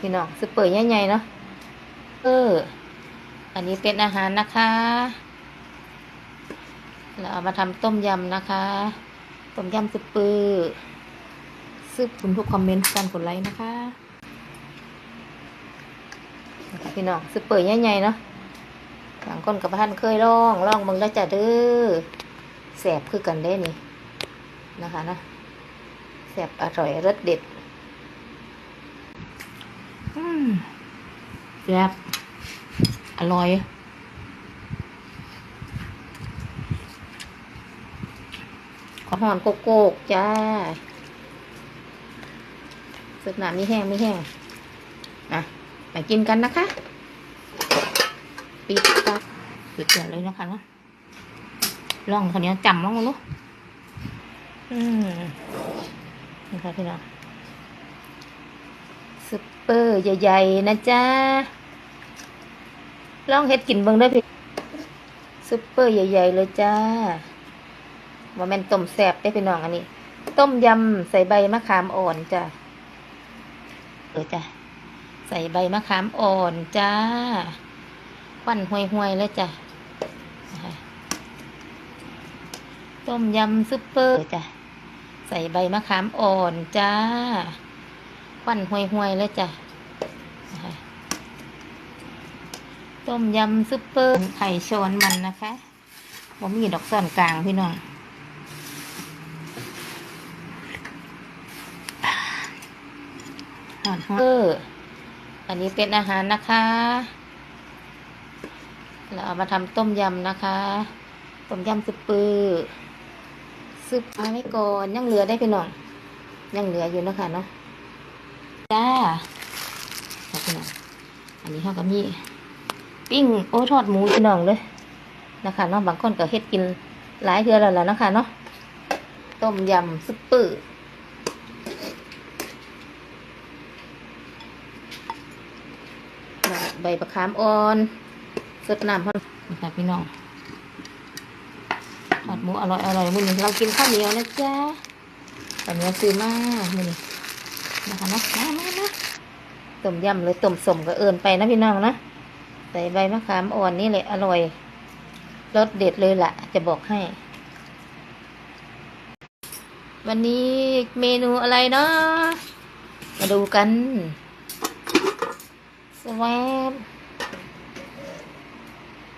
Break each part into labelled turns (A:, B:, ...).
A: พี่น้องซุปเปอร์ใหญ่ๆเนาะเออ อันนี้เป็นอาหารนะคะ เราเอามาทำต้มยำนะคะ ต้มยำซุปเปอร์ซึบคุณทุกคอมเมนต์กันกดไลค์นะคะ พี่น้องซุปเปอร์ใหญ่ๆเนาะบางคนกับท่านเคยลองลองมึงแล้วจะเด้อแสบคือกันได้นี่นะคะเนาะแสบอร่อยรสเด็ด อืมแซ่บอร่อยขอหอนโกโก้จ้าสึกหนามีแห้งไมีแห้งอะมากินกันนะคะ ปิดตาปิดเดี๋ยเลยนะคะเนาะลองคนนี้จำลองลูกอืมนี่ค่ะพี่น้องซุปเปอร์ใหญ่ ๆ นะจ๊ะ ลองเฮ็ดกินเบิ่งเด้อพี่ซุปเปอร์ใหญ่ ๆ เลยจ้าว่าแม่นต้มแซ่บได้พี่น้องอันนี้ ต้มยำใส่ใบมะขามอ่อนจ้ะเออจ้ะใส่ใบมะขามอ่อนจ้าควันห่วยๆเลยจ้ะนะคะต้มยำซุปเปอร์จ้ะใส่ใบมะขามอ่อนจ้าควันห่วยๆเลยจ้ะนะคะ ต้มยำซุปเปอร์ไข่ช้อนมันนะคะผมมีดอกซ่อนกลางพี่น้องหอนเอออันนี้เป็นอาหารนะคะ เราเอามาทำต้มยำนะคะ ต้มยำซุปเปอร์ซุปมาไว้ก่อนยังเหลือได้พี่น้องยังเหลืออยู่นะคะเนาะจ้าพี่น้องอันนี้เขาก็มี ปิ้งโอ้ทอดหมูพี่น้องเลยนะคะเนาะบางคนก็เฮ็ดกินหลายเทื่อแล้วล่ะนะคะเนาะต้มยำซุปเปอร์ใบประคามอ่อนสดน้ำพอนะคะพี่น้องทอดหมูอร่อยอร่อยมื้อนี้เรากินข้าวเหนียวนะจ๊ะข้าวเหนียวซื้อมามื้อนี้นะคะเนาะมามามาต้มยำเลยต้มสมก็เอินไปนะพี่น้องนะ ใส่ใบมะขามอ่อนนี่แหละอร่อยรสเด็ดเลยล่ะ จะบอกให้ วันนี้เมนูอะไรเนาะมาดูกันสวบ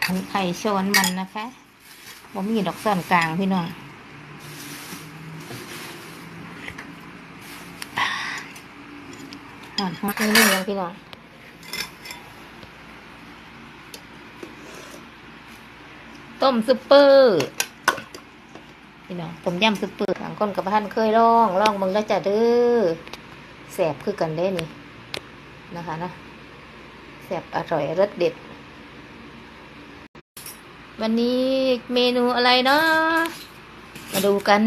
A: อันไข่ช้อนมันนะคะบ่มีดอกซ่อนกลางพี่น้องหอนฮอตนี่นี่ยังพี่น้อง ต้มซุปเปอร์พี่น้องต้มยำซุปเปอร์บางคนกับท่านเคยลองลองมึงแล้วจะเด้อแสบคือกันได้นี่นะคะนะแซ่บอร่อยรสเด็ด วันนี้เมนูอะไรเนาะมาดูกัน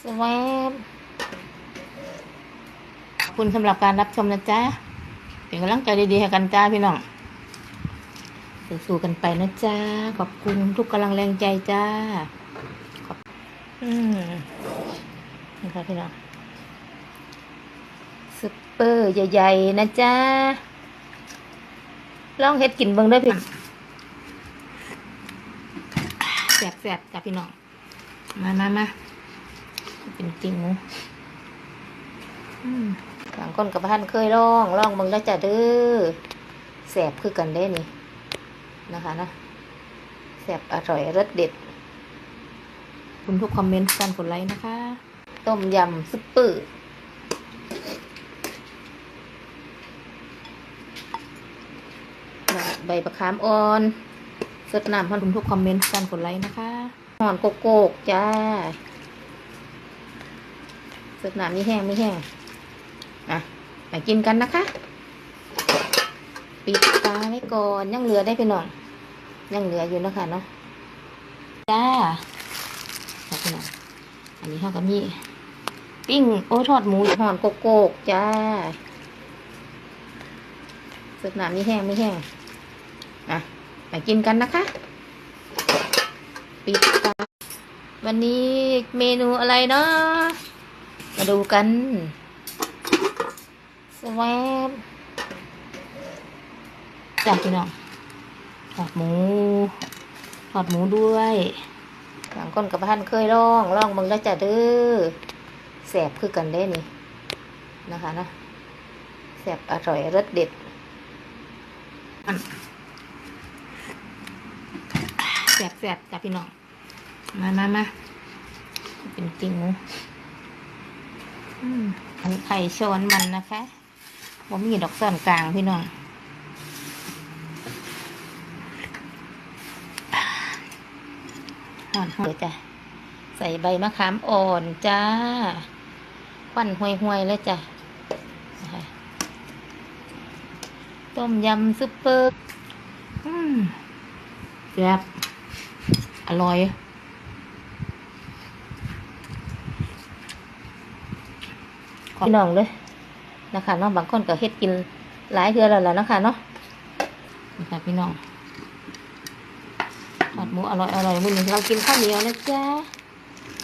A: สวบขอบคุณสำหรับการรับชมนะจ๊ะเป็นกำลังใจดีๆให้กันจ้าพี่น้อง สู้ๆกันไปนะจ๊ะขอบคุณทุกกำลังแรงใจจ้าขอบอืมนะคะพี่น้องซุปเปอร์ใหญ่ๆนะจ๊ะลองเฮ็ดกินเบิ่งเด้พี่แซ่บๆจ้ะพี่น้องมามามาเป็นจริงหมูอืมบางคนกับท่านเคยลองลองเบิ่งแล้วจ้ะเด้อแซ่บคือกันได้นี่ นะคะเนาะแซ่บอร่อยรสเด็ด คุณทุกคอมเมนต์การกดไลค์นะคะ ต้มยำซุปเปอร์ใบประคามอ่อนสดน้ำพอนทุกคอมเมนต์กันกดไลค์นะคะหอนโกโก้จ้าสดน้ำมีแห้งมีแห้งอะมากินกันนะคะ ปิดตาไว้ก่อนยังเหลือได้พี่น้อง ยังเหลืออยู่นะคะเนาะจ้าครับพี่น้องอันนี้เขาก็มีปิ้งโอ้ทอดหมูหอนโกโก้จ้าสดน้ำมีแห้งไมีแห้งอะมากินกันนะคะปิดตาวันนี้เมนูอะไรเนาะมาดูกันสแวบจ้าพี่น้อง อดหมู ทอดหมูด้วยบางคนกับท่านเคยลองลองมึงแล้วจะเด้อแสบคือกันได้นี่นะคะนะแสบอร่อยรสเด็ดอันแสบแสบจ้าพี่น้อง มามามาเป็นจริงอืมอันไข่ช้อนมันนะคะบ่มีดอกซ่อนกลางพี่น้อง่อนหอนจ้ะ ใส่ใบมะขามอ่อนจ้าควันห่วยห่วยๆเลยจ้ะ ต้มยำซุปเปอร์แซ่บอร่อยพี่น้องเลยนะคะเนาะบางคนก็เฮ็ดกินหลายเทื่อแล้วล่ะนะคะเนาะนะคะพี่น้อง หมูอร่อยอร่อยมือนี้เรากินข้าวเหนียวนะจ๊ะ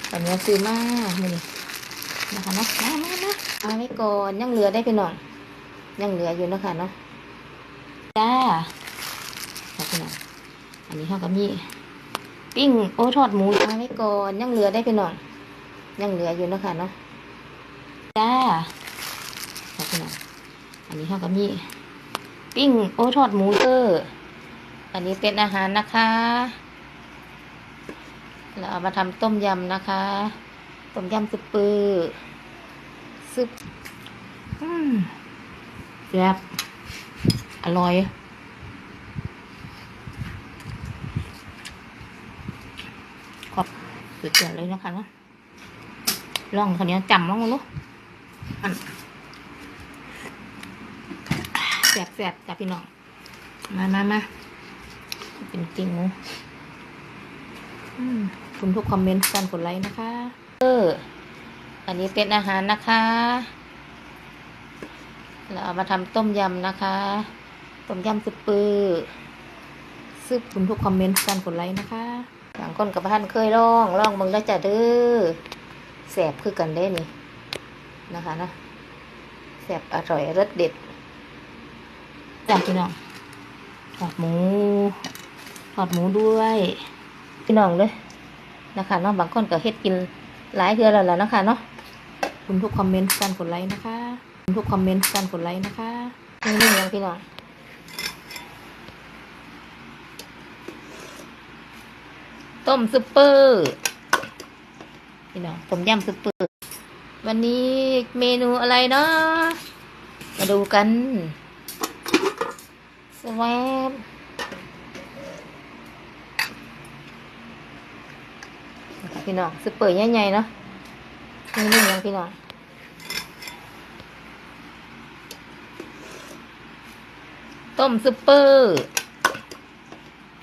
A: ข้าวเหนียวซื้อมามือนี้นะคะเนาะมามามาเอาไว้ก่อนยังเหลือได้พี่น้องยังเหลืออยู่นะคะเนาะจ้าครับพี่น้องอันนี้เขาก็มีปิ้งโอ้ทอดหมูเอาไว้ก่อนยังเหลือได้พี่น้องยังเหลืออยู่นะคะเนาะจ้าครับพี่น้องอันนี้เขาก็มีปิ้งโอ้ทอดหมูเตอร์อันนี้เป็นอาหารนะคะ เราเอามาทำต้มยำนะคะ ต้มยำซุปเปอร์ซุปแซ่บอร่อยขอบสุดยอดเลยนะคะเนาะลองคนนี้จำลองลูกแซ่บแซ่บๆจ้ะพี่น้อง มามามาเป็นจริงนะอืม คุณทุกคอมเมนต์การกดไลค์นะคะ เออ อันนี้เป็นอาหารนะคะ เราเอามาทำต้มยำนะคะ ต้มยำซุปเปอร์ซึบคุณทุกคอมเมนต์การกดไลค์นะคะบางคนกับท่านเคยลองลองมึงแล้วจะเด้อแสบคือกันได้นี่นะคะนะแสบอร่อยรสเด็ดจ้าพี่น้องทอดหมูทอดหมูด้วย พี่น้องเลย นะคะเนาะบางคนก็เฮ็ดกินหลายเทื่อแล้วล่ะนะคะเนาะคุณทุกคอมเมนต์การกดไลค์นะคะคุณทุกคอมเมนต์การกดไลค์นะคะนี่ยังพี่น้องต้มซุปเปอร์พี่น้องต้มยำซุปเปอร์วันนี้เมนูอะไรเนาะมาดูกันสวบ พี่น้องซุปเปอร์ใหญ่ๆเนาะนี่นี่ยังพี่น้องต้มซุปเปอร์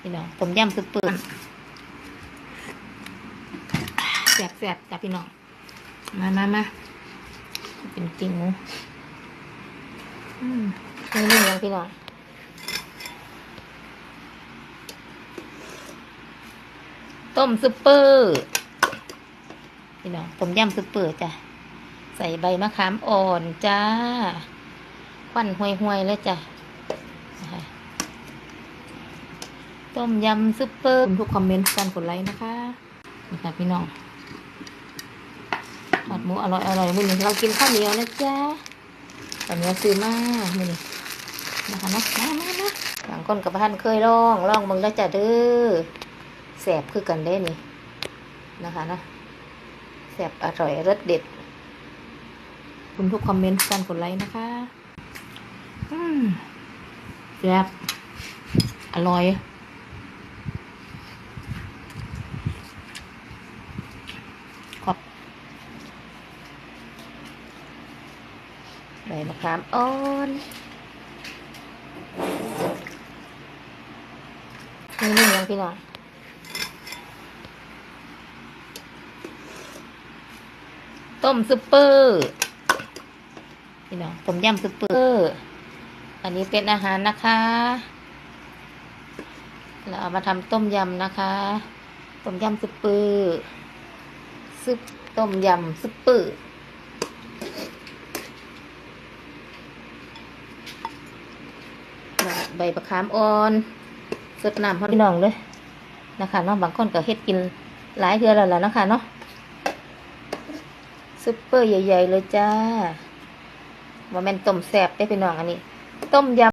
A: พี่น้องต้มยำซุปเปอร์แซ่บๆจ้ะพี่น้องมามามาเป็นจริงมูอืมนี่นี่ยังพี่น้องต้มซุปเปอร์ พี่น้องต้มยำซุปเปอร์จ้ะ ใส่ใบมะขามอ่อนจ้าควันห่วยห่วยๆเลยจ้ะนะคะต้มยำซุปเปอร์คุณทุกคอมเมนต์การกดไลค์นะคะนี่ค่ะพี่น้องทอดหมูอร่อยอร่อยมื้อนี้เรากินข้าวเหนียวนะจ๊ะข้าวเหนียวซื้อมามื้อนี้นะคะเนาะมามามาบางคนกับท่านเคยลองลองมึงแล้วจะเด้อแสบคือกันได้นี่นะคะเนาะ แสบอร่อยรสเด็ด คุณทุกคอมเมนต์การกดไลค์นะคะ อืมแซ่บอร่อยขอบใบมะขามอ่อนนี่นี่ยังพี่น้อง ต้มซุปเปอร์พี่น้องต้มยำซุปเปอร์ อันนี้เป็นอาหารนะคะ เราเอามาทำต้มยำนะคะ ต้มยำซุปเปอร์ซุปต้มยำซุปเปอร์ใบมะขามอ่อนสดน้ำพอพี่น้องเลยนะคะเนาะบางคนก็เฮ็ดกินหลายเทื่อแล้วล่ะนะคะเนาะ ซุปเปอร์ใหญ่ ๆ เลยจ้าว่าแม่นต้มแซ่บได้อพี่น้องอันนี้ ต้มยำ